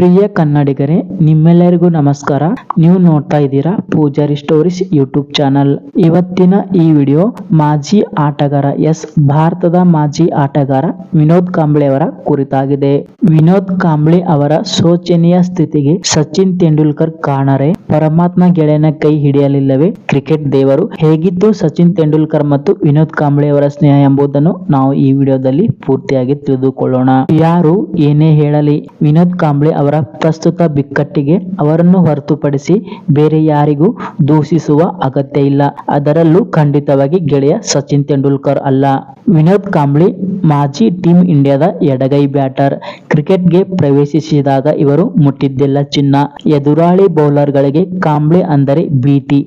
ಪ್ರಿಯ ಕನ್ನಡಿಗರೇ, ನಿಮ್ಮೆಲ್ಲರಿಗೂ ನಮಸ್ಕಾರ. ನೀವು ನೋಡ್ತಾ ಇದ್ದೀರಾ ಪೂಜಾರಿ ಸ್ಟೋರೀಸ್ ಯೂಟ್ಯೂಬ್ ಚಾನಲ್. ಇವತ್ತಿನ ಈ ವಿಡಿಯೋ ಮಾಜಿ ಆಟಗಾರ ಎಸ್ ಭಾರತದ ಮಾಜಿ ಆಟಗಾರ ವಿನೋದ್ ಕಾಂಬ್ಳೆ ಅವರ ಕುರಿತಾಗಿದೆ. ವಿನೋದ್ ಕಾಂಬ್ಳೆ ಅವರ ಶೋಚನೀಯ ಸ್ಥಿತಿಗೆ ಸಚಿನ್ ತೆಂಡೂಲ್ಕರ್ ಕಾಣರೆ. ಪರಮಾತ್ಮ ಗೆಳೆಯನ ಕೈ ಹಿಡಿಯಲಿಲ್ಲವೇ ಕ್ರಿಕೆಟ್ ದೇವರು. ಹೇಗಿದ್ದು ಸಚಿನ್ ತೆಂಡೂಲ್ಕರ್ ಮತ್ತು ವಿನೋದ್ ಕಾಂಬ್ಳೆ ಅವರ ಸ್ನೇಹ ಎಂಬುದನ್ನು ನಾವು ಈ ವಿಡಿಯೋದಲ್ಲಿ ಪೂರ್ತಿಯಾಗಿ ತಿಳಿದುಕೊಳ್ಳೋಣ. ಯಾರು ಏನೇ ಹೇಳಲಿ, ವಿನೋದ್ ಕಾಂಬ್ಳೆ ಅವರ ಪ್ರಸ್ತುತ ಬಿಕ್ಕಟ್ಟಿಗೆ ಅವರನ್ನು ಹೊರತುಪಡಿಸಿ ಬೇರೆ ಯಾರಿಗೂ ದೂಷಿಸುವ ಅಗತ್ಯ ಇಲ್ಲ. ಅದರಲ್ಲೂ ಖಂಡಿತವಾಗಿ ಗೆಳೆಯ ಸಚಿನ್ ತೆಂಡೂಲ್ಕರ್ ಅಲ್ಲ. ವಿನೋದ್ ಕಾಂಬ್ಳಿ, ಮಾಜಿ ಟೀಮ್ ಇಂಡಿಯಾದ ಎಡಗೈ ಬ್ಯಾಟರ್. ಕ್ರಿಕೆಟ್ಗೆ ಪ್ರವೇಶಿಸಿದಾಗ ಇವರು ಮುಟ್ಟಿದ್ದಿಲ್ಲ ಚಿನ್ನ. ಎದುರಾಳಿ ಬೌಲರ್ಗಳಿಗೆ ಕಾಂಬ್ಳಿ ಅಂದರೆ ಬಿಟಿ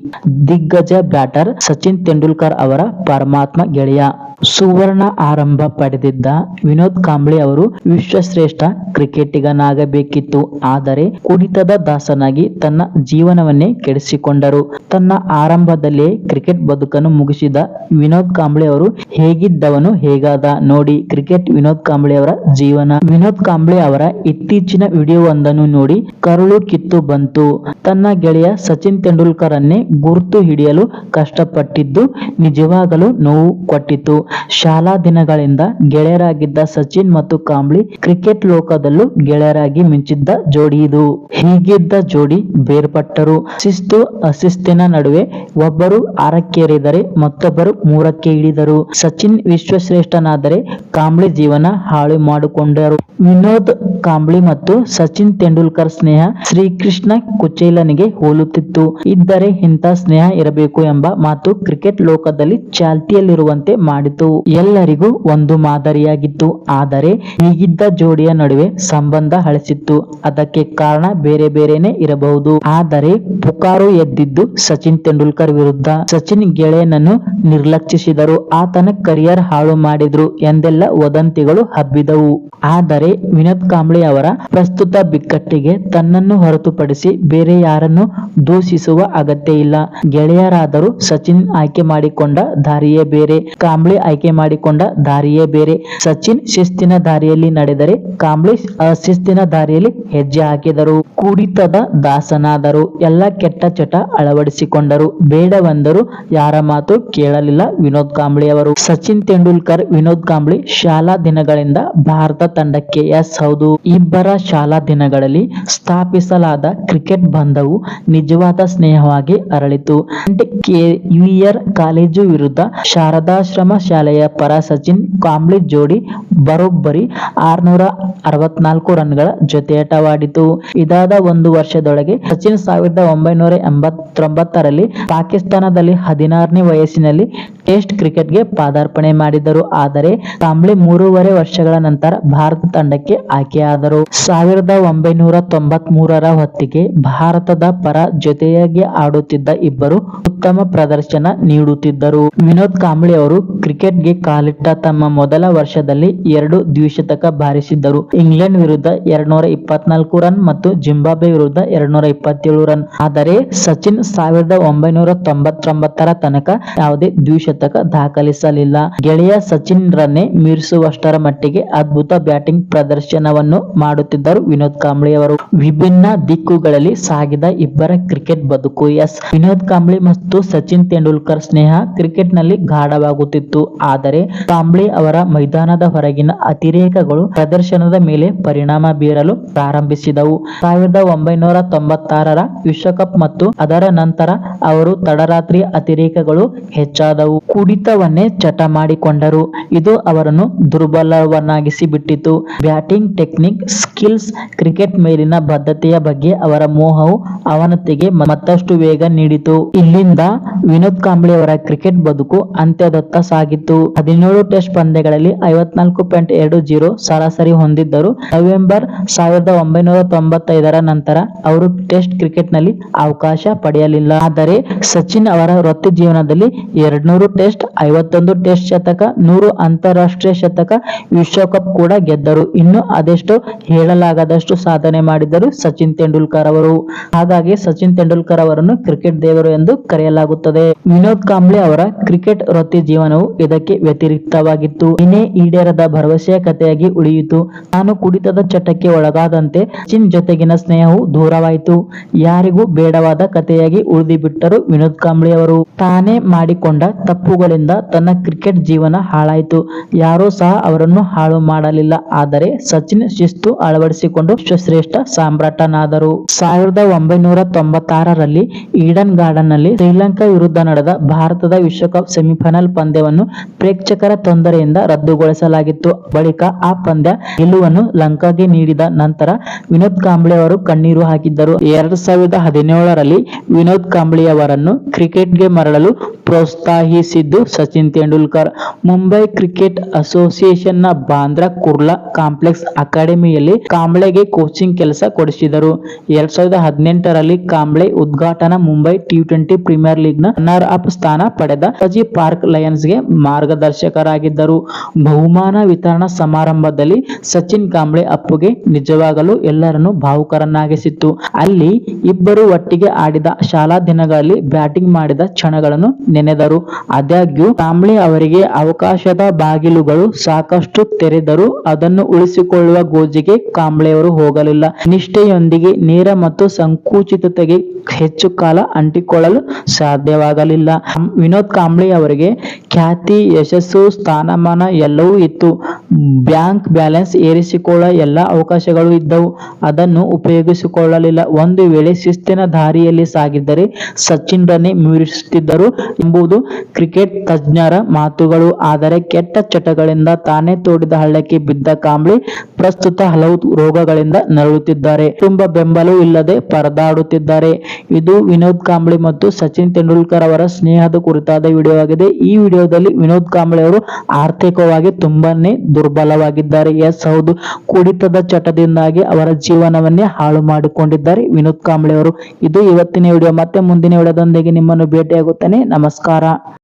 ದಿಗ್ಗಜ ಬ್ಯಾಟರ್ ಸಚಿನ್ ತೆಂಡೂಲ್ಕರ್ ಅವರ ಪರಮಾತ್ಮ ಗೆಳೆಯ. ಸುವರ್ಣ ಆರಂಭ ಪಡೆದಿದ್ದ ವಿನೋದ್ ಕಾಂಬ್ಳೆ ಅವರು ವಿಶ್ವಶ್ರೇಷ್ಠ ಕ್ರಿಕೆಟಿಗನಾಗಬೇಕಿತ್ತು. ಆದರೆ ಕುಡಿತದ ದಾಸನಾಗಿ ತನ್ನ ಜೀವನವನ್ನೇ ಕೆಡಿಸಿಕೊಂಡರು. ತನ್ನ ಆರಂಭದಲ್ಲಿಯೇ ಕ್ರಿಕೆಟ್ ಬದುಕನ್ನು ಮುಗಿಸಿದ ವಿನೋದ್ ಕಾಂಬ್ಳೆ ಅವರು ಹೇಗಿದ್ದವನು ಹೇಗಾದ ನೋಡಿ ಕ್ರಿಕೆಟ್ ವಿನೋದ್ ಕಾಂಬ್ಳೆ ಅವರ ಜೀವನ. ವಿನೋದ್ ಕಾಂಬ್ಳೆ ಅವರ ಇತ್ತೀಚಿನ ವಿಡಿಯೋವೊಂದನ್ನು ನೋಡಿ ಕರುಳು ಕಿತ್ತು ಬಂತು. ತನ್ನ ಗೆಳೆಯ ಸಚಿನ್ ತೆಂಡೂಲ್ಕರ್ ಅನ್ನೇ ಗುರುತು ಹಿಡಿಯಲು ಕಷ್ಟಪಟ್ಟಿದ್ದು ನಿಜವಾಗಲೂ ನೋವು ಕೊಟ್ಟಿತು ಶಾಲಾ ದಿನಗಳಿಂದ ಗೆಳೆಯರಾಗಿದ್ದ ಸಚಿನ್ ಮತ್ತು ಕಾಂಬ್ಳಿ ಕ್ರಿಕೆಟ್ ಲೋಕದಲ್ಲೂ ಗೆಳೆಯರಾಗಿ ಮಿಂಚಿದ್ದ ಜೋಡಿ ಇದು. ಹೀಗಿದ್ದ ಜೋಡಿ ಬೇರ್ಪಟ್ಟರು. ಶಿಸ್ತು, ಅಶಿಸ್ತಿನ ನಡುವೆ ಒಬ್ಬರು ಆರಕ್ಕೇರಿದರೆ ಮತ್ತೊಬ್ಬರು ಮೂರಕ್ಕೆ ಇಳಿದರು. ಸಚಿನ್ ವಿಶ್ವಶ್ರೇಷ್ಠನಾದರೆ ಕಾಂಬ್ಳಿ ಜೀವನ ಹಾಳು ಮಾಡಿಕೊಂಡರು. ವಿನೋದ್ ಕಾಂಬ್ಳಿ ಮತ್ತು ಸಚಿನ್ ತೆಂಡೂಲ್ಕರ್ ಸ್ನೇಹ ಶ್ರೀಕೃಷ್ಣ ಕುಚೇಲನಿಗೆ ಹೋಲುತ್ತಿತ್ತು. ಇದ್ದರೆ ಇಂಥ ಸ್ನೇಹ ಇರಬೇಕು ಎಂಬ ಮಾತು ಕ್ರಿಕೆಟ್ ಲೋಕದಲ್ಲಿ ಚಾಲ್ತಿಯಲ್ಲಿರುವಂತೆ ಮಾಡಿತು. ಎಲ್ಲರಿಗೂ ಒಂದು ಮಾದರಿಯಾಗಿತ್ತು. ಆದರೆ ಈಗಿದ್ದ ಜೋಡಿಯ ನಡುವೆ ಸಂಬಂಧ ಹಳಸಿತ್ತು ಅದಕ್ಕೆ ಕಾರಣ ಬೇರೆ ಬೇರೆನೆ ಇರಬಹುದು. ಆದರೆ ಪುಕಾರು ಎದ್ದಿದ್ದು ಸಚಿನ್ ತೆಂಡೂಲ್ಕರ್ ವಿರುದ್ಧ. ಸಚಿನ್ ಗೆಳೆಯನನ್ನು ನಿರ್ಲಕ್ಷಿಸಿದರು. ಆತನ ಕರಿಯರ್ ಹಾಳು ಮಾಡಿದ್ರು ಎಂದೆಲ್ಲ ವದಂತಿಗಳು ಹಬ್ಬಿದವು. ಆದರೆ ವಿನೋದ್ ಕಾಂಬ್ಳಿ ಅವರ ಪ್ರಸ್ತುತ ಬಿಕ್ಕಟ್ಟಿಗೆ ತನ್ನನ್ನು ಹೊರತುಪಡಿಸಿ ಬೇರೆ ಯಾರನ್ನು ದೂಷಿಸುವ ಅಗತ್ಯ ಇಲ್ಲ. ಗೆಳೆಯರಾದರೂ ಸಚಿನ್ ಆಯ್ಕೆ ಮಾಡಿಕೊಂಡ ದಾರಿಯೇ ಬೇರೆ. ಕಾಂಬ್ಳಿ ಆಯ್ಕೆ ಮಾಡಿಕೊಂಡ ದಾರಿಯೇ ಬೇರೆ. ಸಚಿನ್ ಶಿಸ್ತಿನ ದಾರಿಯಲ್ಲಿ ನಡೆದರೆ ಕಾಂಬ್ಲೇಶ್ ಅಶಿಸ್ತಿನ ದಾರಿಯಲ್ಲಿ ಹೆಜ್ಜೆ ಹಾಕಿದರು. ಕುಡಿತದ ದಾಸನಾದರು. ಎಲ್ಲ ಕೆಟ್ಟ ಚಟ ಅಳವಡಿಸಿಕೊಂಡರು. ಬೇಡವೆಂದರು ಯಾರ ಮಾತು ಕೇಳಲಿಲ್ಲ ವಿನೋದ್ ಕಾಂಬ್ಳಿ ಅವರು. ಸಚಿನ್ ತೆಂಡೂಲ್ಕರ್, ವಿನೋದ್ ಕಾಂಬ್ಳಿ ಶಾಲಾ ದಿನಗಳಿಂದ ಭಾರತ ತಂಡಕ್ಕೆ ಎಸ್ ಹೌದು. ಇಬ್ಬರ ಶಾಲಾ ದಿನಗಳಲ್ಲಿ ಸ್ಥಾಪಿಸಲಾದ ಕ್ರಿಕೆಟ್ ಬಂಧವು ನಿಜವಾದ ಸ್ನೇಹವಾಗಿ ಅರಳಿತು. ಕೆವಿಆರ್ ಕಾಲೇಜು ವಿರುದ್ಧ ಶಾರದಾಶ್ರಮ ಶಾಲೆಯ ಪರ ಸಚಿನ್ ಕಾಂಬ್ಳಿ ಜೋಡಿ ಬರೋಬ್ಬರಿ ಆರ್ನೂರ ಅರವತ್ನಾಲ್ಕು ರನ್ಗಳ ಜೊತೆಯಾಟವಾಡಿತು. ಇದಾದ ಒಂದು ವರ್ಷದೊಳಗೆ ಸಚಿನ್ ಸಾವಿರದ ಒಂಬೈನೂರ ಎಂಬತ್ತೊಂಬತ್ತರಲ್ಲಿ ಪಾಕಿಸ್ತಾನದಲ್ಲಿ ಹದಿನಾರನೇ ವಯಸ್ಸಿನಲ್ಲಿ ಟೆಸ್ಟ್ ಕ್ರಿಕೆಟ್ಗೆ ಪಾದಾರ್ಪಣೆ ಮಾಡಿದರು ಆದರೆ ಕಾಂಬ್ಳಿ ಮೂರುವರೆ ವರ್ಷಗಳ ನಂತರ ಭಾರತ ತಂಡಕ್ಕೆ ಆಯ್ಕೆಯಾದರು. ಸಾವಿರದ ಒಂಬೈನೂರ ತೊಂಬತ್ ಮೂರರ ಹೊತ್ತಿಗೆ ಭಾರತದ ಪರ ಜೊತೆಯಾಗಿ ಆಡುತ್ತಿದ್ದ ಇಬ್ಬರು ಉತ್ತಮ ಪ್ರದರ್ಶನ ನೀಡುತ್ತಿದ್ದರು. ವಿನೋದ್ ಕಾಂಬ್ಳಿ ಅವರು ಕ್ರಿಕೆಟ್ಗೆ ಕಾಲಿಟ್ಟ ತಮ್ಮ ಮೊದಲ ವರ್ಷದಲ್ಲಿ ಎರಡು ದ್ವಿಶತಕ ಬಾರಿಸಿದ್ದರು. ಇಂಗ್ಲೆಂಡ್ ವಿರುದ್ಧ ಎರಡ್ನೂರ ಇಪ್ಪತ್ನಾಲ್ಕು ರನ್ ಮತ್ತು ಜಿಂಬಾಬ್ವೆ ವಿರುದ್ಧ ಎರಡ್ನೂರ ಇಪ್ಪತ್ತೇಳು ರನ್. ಆದರೆ ಸಚಿನ್ ಸಾವಿರದ ಒಂಬೈನೂರ ತೊಂಬತ್ತೊಂಬತ್ತರ ತನಕ ಯಾವುದೇ ದ್ವಿಶತಕ ದಾಖಲಿಸಲಿಲ್ಲ. ಗೆಳೆಯ ಸಚಿನ್ ರನ್ನೇ ಮೀರಿಸುವಷ್ಟರ ಮಟ್ಟಿಗೆ ಅದ್ಭುತ ಬ್ಯಾಟಿಂಗ್ ಪ್ರದರ್ಶನವನ್ನು ಮಾಡುತ್ತಿದ್ದರು ವಿನೋದ್ ಕಾಂಬ್ಳಿ ಅವರು. ವಿಭಿನ್ನ ದಿಕ್ಕುಗಳಲ್ಲಿ ಸಾಗಿದ ಇಬ್ಬರ ಕ್ರಿಕೆಟ್ ಬದುಕು, ಎಸ್. ವಿನೋದ್ ಕಾಂಬ್ಳಿ ಮತ್ತು ಸಚಿನ್ ತೆಂಡೂಲ್ಕರ್ ಸ್ನೇಹ ಕ್ರಿಕೆಟ್ನಲ್ಲಿ ಗಾಢವಾಗುತ್ತಿತ್ತು. ಆದರೆ ಕಾಂಬ್ಳಿ ಅವರ ಮೈದಾನದ ಹೊರಗಿನ ಅತಿರೇಕಗಳು ಪ್ರದರ್ಶನದ ಮೇಲೆ ಪರಿಣಾಮ ಬೀರಲು ಪ್ರಾರಂಭಿಸಿದವು. ಸಾವಿರದ ಒಂಬೈನೂರ ತೊಂಬತ್ತಾರರ ವಿಶ್ವಕಪ್ ಮತ್ತು ಅದರ ನಂತರ ಅವರು ತಡರಾತ್ರಿ ಅತಿರೇಕಗಳು ಹೆಚ್ಚಾದವು. ಕುಡಿತವನ್ನೇ ಚಟ ಮಾಡಿಕೊಂಡರು. ಇದು ಅವರನ್ನು ದುರ್ಬಲವನ್ನಾಗಿಸಿ ಬಿಟ್ಟಿತು ಬ್ಯಾಟಿಂಗ್ ಟೆಕ್ನಿಕ್, ಸ್ಕಿಲ್ಸ್, ಕ್ರಿಕೆಟ್ ಮೇಲಿನ ಬದ್ಧತೆಯ ಬಗ್ಗೆ ಅವರ ಮೋಹವು ಅವನತಿಗೆ ಮತ್ತಷ್ಟು ವೇಗ ನೀಡಿತು. ಇಲ್ಲಿಂದ ವಿನೋದ್ ಕಾಂಬ್ಳಿ ಅವರ ಕ್ರಿಕೆಟ್ ಬದುಕು ಅಂತ್ಯದತ್ತ ಸಾಗಿತ್ತು ಹದಿನೇಳು ಟೆಸ್ಟ್ ಪಂದ್ಯಗಳಲ್ಲಿ ಐವತ್ನಾಲ್ಕು ಪಾಯಿಂಟ್ ಎರಡು ಜೀರೋ ಸರಾಸರಿ ಹೊಂದಿದ್ದರು. ನವೆಂಬರ್ ಸಾವಿರದ ಒಂಬೈನೂರ ತೊಂಬತ್ತೈದರ ನಂತರ ಅವರು ಟೆಸ್ಟ್ ಕ್ರಿಕೆಟ್ನಲ್ಲಿ ಅವಕಾಶ ಪಡೆಯಲಿಲ್ಲ. ಆದರೆ ಸಚಿನ್ ಅವರ ವೃತ್ತಿ ಜೀವನದಲ್ಲಿ ಎರಡ್ನೂರು ಟೆಸ್ಟ್, ಐವತ್ತೊಂದು ಟೆಸ್ಟ್ ಶತಕ, ನೂರು ಅಂತಾರಾಷ್ಟ್ರೀಯ ಶತಕ ವಿಶ್ವಕಪ್ ಕೂಡ ಗೆದ್ದರು. ಇನ್ನು ಅದೆಷ್ಟು ಹೇಳಲಾಗದಷ್ಟು ಸಾಧನೆ ಮಾಡಿದರು ಸಚಿನ್ ತೆಂಡೂಲ್ಕರ್ ಅವರು. ಹಾಗಾಗಿ ಸಚಿನ್ ತೆಂಡೂಲ್ಕರ್ ಅವರನ್ನು ಕ್ರಿಕೆಟ್ ದೇವರು ಎಂದು ಕರೆಯಲಾಗುತ್ತದೆ. ವಿನೋದ್ ಕಾಂಬ್ಳೆ ಅವರ ಕ್ರಿಕೆಟ್ ವೃತ್ತಿ ಜೀವನವು ಇದಕ್ಕೆ ವ್ಯತಿರಿಕ್ತವಾಗಿತ್ತು. ಇನ್ನೇ ಈಡೇರದ ಭರವಸೆಯ ಕಥೆಯಾಗಿ ಉಳಿಯಿತು ನಾನು ಕುಡಿತದ ಚಟಕ್ಕೆ ಒಳಗಾದಂತೆ ಸಚಿನ್ ಜೊತೆಗಿನ ಸ್ನೇಹವು ದೂರವಾಯಿತು. ಯಾರಿಗೂ ಬೇಡವಾದ ಕಥೆಯಾಗಿ ಉಳಿದಿಬಿಟ್ಟರು ವಿನೋದ್ ಕಾಂಬ್ಳೆ ಅವರು. ತಾನೇ ಮಾಡಿಕೊಂಡ ತಪ್ಪುಗಳಿಂದ ತನ್ನ ಕ್ರಿಕೆಟ್ ಜೀವನ ಹಾಳಾಯಿತು. ಯಾರೂ ಸಹ ಅವರನ್ನು ಹಾಳು ಮಾಡಲಿಲ್ಲ. ಆದರೆ ಸಚಿನ್ ಶಿಸ್ತು ಅಳವಡಿಸಿಕೊಂಡು ವಿಶ್ವಶ್ರೇಷ್ಠ ಸಾಮ್ರಾಟನಾದರು. ಸಾವಿರದ ಒಂಬೈನೂರ ತೊಂಬತ್ತಾರರಲ್ಲಿ ಈಡನ್ ಗಾರ್ಡನ್ನಲ್ಲಿ ಶ್ರೀಲಂಕಾ ವಿರುದ್ಧ ನಡೆದ ಭಾರತದ ವಿಶ್ವಕಪ್ ಸೆಮಿಫೈನಲ್ ಪಂದ್ಯವನ್ನು ಪ್ರೇಕ್ಷಕರ ತೊಂದರೆಯಿಂದ ರದ್ದುಗೊಳಿಸಲಾಗಿತ್ತು. ಬಳಿಕ ಆ ಪಂದ್ಯ ಗೆಲುವನ್ನು ಲಂಕಾಗೆ ನೀಡಿದ ನಂತರ ವಿನೋದ್ ಕಾಂಬ್ಳೆ ಅವರು ಕಣ್ಣೀರು ಹಾಕಿದ್ದರು. ಎರಡ್ ಸಾವಿರದ ಹದಿನೇಳರಲ್ಲಿ ವಿನೋದ್ ಕಾಂಬ್ಳಿ ಅವರನ್ನು ಕ್ರಿಕೆಟ್ಗೆ ಮರಳಲು ಪ್ರೋತ್ಸಾಹಿಸಿದ್ದು ಸಚಿನ್ ತೆಂಡೂಲ್ಕರ್. ಮುಂಬೈ ಕ್ರಿಕೆಟ್ ಅಸೋಸಿಯೇಷನ್ನ ಬಾಂದ್ರಾ ಕುರ್ಲಾ ಕಾಂಪ್ಲೆಕ್ಸ್ ಅಕಾಡೆಮಿಯಲ್ಲಿ ಕಾಂಬ್ಳೆಗೆ ಕೋಚಿಂಗ್ ಕೆಲಸ ಕೊಡಿಸಿದರು. ಎರಡ್ ಸಾವಿರದ ಹದಿನೆಂಟರಲ್ಲಿ ಕಾಂಬ್ಳೆ ಉದ್ಘಾಟನಾ ಮುಂಬೈ ಟಿ ಟ್ವೆಂಟಿ ಪ್ರೀಮಿಯರ್ ಲೀಗ್ನ ರನ್ನರ್ ಅಪ್ ಸ್ಥಾನ ಪಡೆದ ಸಜಿ ಪಾರ್ಕ್ ಲಯನ್ಸ್ಗೆ ಮಾರ್ಗದರ್ಶಕರಾಗಿದ್ದರು. ಬಹುಮಾನ ವಿತರಣಾ ಸಮಾರಂಭದಲ್ಲಿ ಸಚಿನ್ ಕಾಂಬ್ಳೆ ಅಪ್ಪುಗೆ ನಿಜವಾಗಲು ಎಲ್ಲರನ್ನು ಭಾವುಕರನ್ನಾಗಿಸಿತ್ತು. ಅಲ್ಲಿ ಇಬ್ಬರು ಒಟ್ಟಿಗೆ ಆಡಿದ ಶಾಲಾ ದಿನಗಳಲ್ಲಿ ಬ್ಯಾಟಿಂಗ್ ಮಾಡಿದ ಕ್ಷಣಗಳನ್ನು ನೆನೆದರು. ಆದಾಗ್ಯೂ ಕಾಂಬ್ಳೆ ಅವರಿಗೆ ಅವಕಾಶದ ಬಾಗಿಲುಗಳು ಸಾಕಷ್ಟು ತೆರೆದರೂ ಅದನ್ನು ಉಳಿಸಿಕೊಳ್ಳುವ ಗೋಜಿಗೆ ಕಾಂಬ್ಳೆಯವರು ಹೋಗಲಿಲ್ಲ. ನಿಷ್ಠೆಯೊಂದಿಗೆ ನೇರ ಮತ್ತು ಸಂಕುಚಿತತೆಗೆ ಹೆಚ್ಚು ಕಾಲ ಅಂಟಿಕೊಳ್ಳಲು ಸಾಧ್ಯವಾಗಲಿಲ್ಲ. ವಿನೋದ್ ಕಾಂಬ್ಳಿ ಅವರಿಗೆ ಖ್ಯಾತಿ, ಯಶಸ್ಸು, ಸ್ಥಾನಮಾನ ಎಲ್ಲವೂ ಇತ್ತು. ಬ್ಯಾಂಕ್ ಬ್ಯಾಲೆನ್ಸ್ ಏರಿಸಿಕೊಳ್ಳ ಎಲ್ಲ ಅವಕಾಶಗಳು ಇದ್ದವು. ಅದನ್ನು ಉಪಯೋಗಿಸಿಕೊಳ್ಳಲಿಲ್ಲ. ಒಂದು ವೇಳೆ ಶಿಸ್ತಿನ ದಾರಿಯಲ್ಲಿ ಸಾಗಿದ್ದರೆ ಸಚಿನ್ ರನ್ನೇ ಮೀರಿಸುತ್ತಿದ್ದರು ಎಂಬುದು ಕ್ರಿಕೆಟ್ ತಜ್ಞರ ಮಾತುಗಳು. ಆದರೆ ಕೆಟ್ಟ ಚಟಗಳಿಂದ ತಾನೇ ತೋಡಿದ ಹಳ್ಳಕ್ಕೆ ಬಿದ್ದ ಕಾಂಬ್ಳಿ ಪ್ರಸ್ತುತ ಹಲವು ರೋಗಗಳಿಂದ ನರಳುತ್ತಿದ್ದಾರೆ. ಕುಟುಂಬ ಬೆಂಬಲವೂ ಇಲ್ಲದೆ ಪರದಾಡುತ್ತಿದ್ದಾರೆ. ಇದು ವಿನೋದ್ ಕಾಂಬ್ಳಿ ಮತ್ತು ಸಚಿನ್ ತೆಂಡೂಲ್ಕರ್ ಅವರ ಸ್ನೇಹದ ಕುರಿತಾದ ವಿಡಿಯೋ ಆಗಿದೆ ಈ ವಿಡಿಯೋದಲ್ಲಿ ವಿನೋದ್ ಕಾಂಬಳೆ ಅವರು ಆರ್ಥಿಕವಾಗಿ ತುಂಬಾನೇ ದುರ್ಬಲವಾಗಿದ್ದಾರೆ. ಎಸ್, ಹೌದು. ಕುಡಿತದ ಚಟದಿಂದಾಗಿ ಅವರ ಜೀವನವನ್ನೇ ಹಾಳು ಮಾಡಿಕೊಂಡಿದ್ದಾರೆ ವಿನೋದ್ ಕಾಂಬ್ಳೆ ಅವರು. ಇದು ಇವತ್ತಿನ ವಿಡಿಯೋ. ಮತ್ತೆ ಮುಂದಿನ ವಿಡಿಯೋದೊಂದಿಗೆ ನಿಮ್ಮನ್ನು ಭೇಟಿಯಾಗುತ್ತೇನೆ. ನಮಸ್ಕಾರ.